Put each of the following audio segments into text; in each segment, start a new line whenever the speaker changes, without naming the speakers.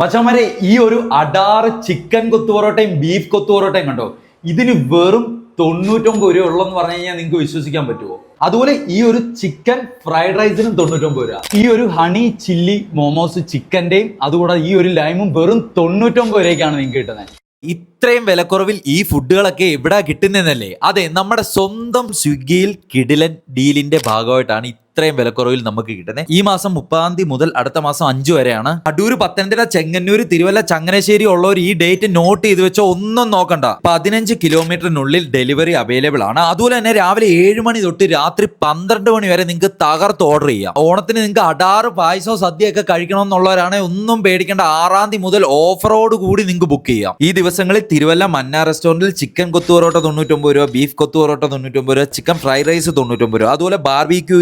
മച്ചന്മാരെ ഈ ഒരു അടാറ് ചിക്കൻ കൊത്തു പൊറോട്ടയും ബീഫ് കൊത്തു പൊറോട്ടയും കണ്ടോ? ഇതിന് വെറും തൊണ്ണൂറ്റൊമ്പത് രൂപ ഉള്ളെന്ന് പറഞ്ഞു കഴിഞ്ഞാൽ നിങ്ങൾക്ക് വിശ്വസിക്കാൻ പറ്റുമോ അതുപോലെ ഈ ഒരു ചിക്കൻ ഫ്രൈഡ് റൈസിനും തൊണ്ണൂറ്റൊമ്പത് രൂപ. ഈ ഒരു ഹണി ചില്ലി മോമോസ് ചിക്കന്റെയും അതുകൂടാതെ ഈ ഒരു ലൈമും വെറും തൊണ്ണൂറ്റൊമ്പത് രൂപയ്ക്കാണ് നിങ്ങൾക്ക് കിട്ടുന്നത്.
ഇത്രയും വിലക്കുറവിൽ ഈ ഫുഡുകളൊക്കെ എവിടെ കിട്ടുന്നതെന്നല്ലേ? അതെ നമ്മുടെ സ്വന്തം സ്വിഗ്ഗിയിൽ കിടിലൻ ഡീലിന്റെ ഭാഗമായിട്ടാണ് ഇത്രയും വിലക്കുറവിൽ നമുക്ക് കിട്ടുന്നത് ഈ മാസം മുപ്പതാം തീയതി മുതൽ അടുത്ത മാസം അഞ്ചു വരെയാണ്. അടൂർ പത്തനംതിട്ട ചെങ്ങന്നൂർ തിരുവല്ല ചങ്ങനാശ്ശേരി ഉള്ളവർ ഈ ഡേറ്റ് നോട്ട് ചെയ്ത് വെച്ചോ ഒന്നും നോക്കണ്ട. പതിനഞ്ച് കിലോമീറ്ററിനുള്ളിൽ ഡെലിവറി അവൈലബിൾ ആണ്. അതുപോലെ തന്നെ രാവിലെ ഏഴ് മണി തൊട്ട് രാത്രി പന്ത്രണ്ട് മണി വരെ നിങ്ങൾക്ക് തകർത്ത് ഓർഡർ ചെയ്യാം. ഓണത്തിന് നിങ്ങൾക്ക് അടാറ് പായസവും സദ്യയൊക്കെ കഴിക്കണമെന്നുള്ളവരാണെങ്കിൽ ഒന്നും പേടിക്കേണ്ട. ആറാം തീയതി മുതൽ ഓഫറോട് കൂടി നിങ്ങൾക്ക് ബുക്ക് ചെയ്യാം. ഈ ദിവസങ്ങളിൽ തിരുവല്ല മന്ന റെസ്റ്റോറന്റിൽ ചിക്കൻ കൊത്തു പൊറോട്ട തൊണ്ണൂറ്റൊമ്പത് രൂപ ബീഫ് കൊത്തു പൊറോട്ട തൊണ്ണൂറ്റൊമ്പത് രൂപ ചിക്കൻ ഫ്രൈഡ് റൈസ് തൊണ്ണൂറ്റൊമ്പത് രൂപ. അതുപോലെ ബാർബിക്യൂ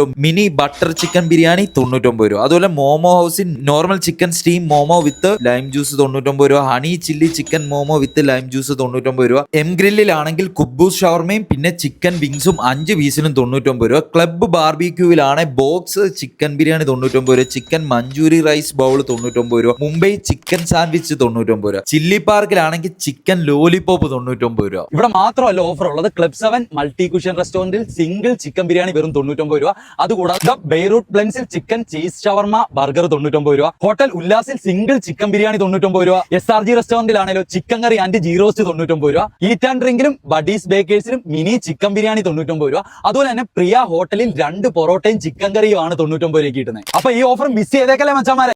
ഇന്നിലാണല്ലോ മിനി ബട്ടർ ചിക്കൻ ബിരിയാണി തൊണ്ണൂറ്റൊമ്പത് രൂപ. അതുപോലെ momo ഹൗസിൻ normal chicken steam momo with lime juice തൊണ്ണൂറ്റൊമ്പത് രൂപ. Honey chilli chicken momo with lime juice തൊണ്ണൂറ്റൊമ്പത് രൂപ. എം ഗ്രില്ലിലാണെങ്കിൽ കുബൂസ് ഷവർമയും പിന്നെ ചിക്കൻ വിങ്സും അഞ്ച് പീസിനും തൊണ്ണൂറ്റൊമ്പത് രൂപ. ക്ലബ്ബ് ബാർബിക്യൂവിലാണ് ബോക്സ് ചിക്കൻ ബിരിയാണി തൊണ്ണൂറ്റൊമ്പത് രൂപ. ചിക്കൻ മഞ്ചൂരി റൈസ് ബൗൾ തൊണ്ണൂറ്റൊമ്പത് രൂപ. മുംബൈ ചിക്കൻ സാൻഡ്വിച്ച് തൊണ്ണൂറ്റൊമ്പത് രൂപ. ചില്ലി പാർക്കിലാണെങ്കിൽ ചിക്കൻ ലോലിപോപ്പ് തൊണ്ണൂറ്റൊമ്പത് രൂപ.
ഇവിടെ മാത്രമല്ല ഓഫർ ഉള്ളത്. ക്ലബ് സെവൻ മൾട്ടി കുഷൻ റെസ്റ്റോറന്റിൽ സിംഗിൾ ചിക്കൻ ബിരിയാണി വെറും തൊണ്ണൂറ്റൊമ്പത് രൂപ. അതുകൂടാതെ ബെയ്റൂട്ട് ബ്ലെൻസിൽ ചിക്കൻ ചീസ് ഷവർമ ബർഗർ തൊണ്ണൂറ്റൊമ്പത് രൂപ. ഹോട്ടൽ ഉല്ലാസിൽ സിംഗിൾ ചിക്കൻ ബിരിയാണി തൊണ്ണൂറ്റൊമ്പത് രൂപ. എസ് ആർ ജി റെസ്റ്റോറന്റിലാണേലോ ചിക്കൻ കറി ആൻഡ് ജീറോസ് തൊണ്ണൂറ്റൊമ്പത് രൂപ. ഈറ്റ് ആൻഡ് ഡ്രിങ്കിലും ബഡീസ് ബേക്കേഴ്സിലും മിനി ചിക്കൻ ബിരിയാണി തൊണ്ണൂറ്റൊമ്പത് രൂപ. അതുപോലെ തന്നെ പ്രിയ ഹോട്ടലിൽ രണ്ട് പൊറോട്ടയും ചിക്കൻ കറിയും ആണ് തൊണ്ണൂറ്റൊമ്പത് രൂപ കിട്ടുന്നത്. അപ്പൊ ഈ ഓഫർ മിസ് ചെയ്തേക്കല്ലേ മച്ചാമാരെ?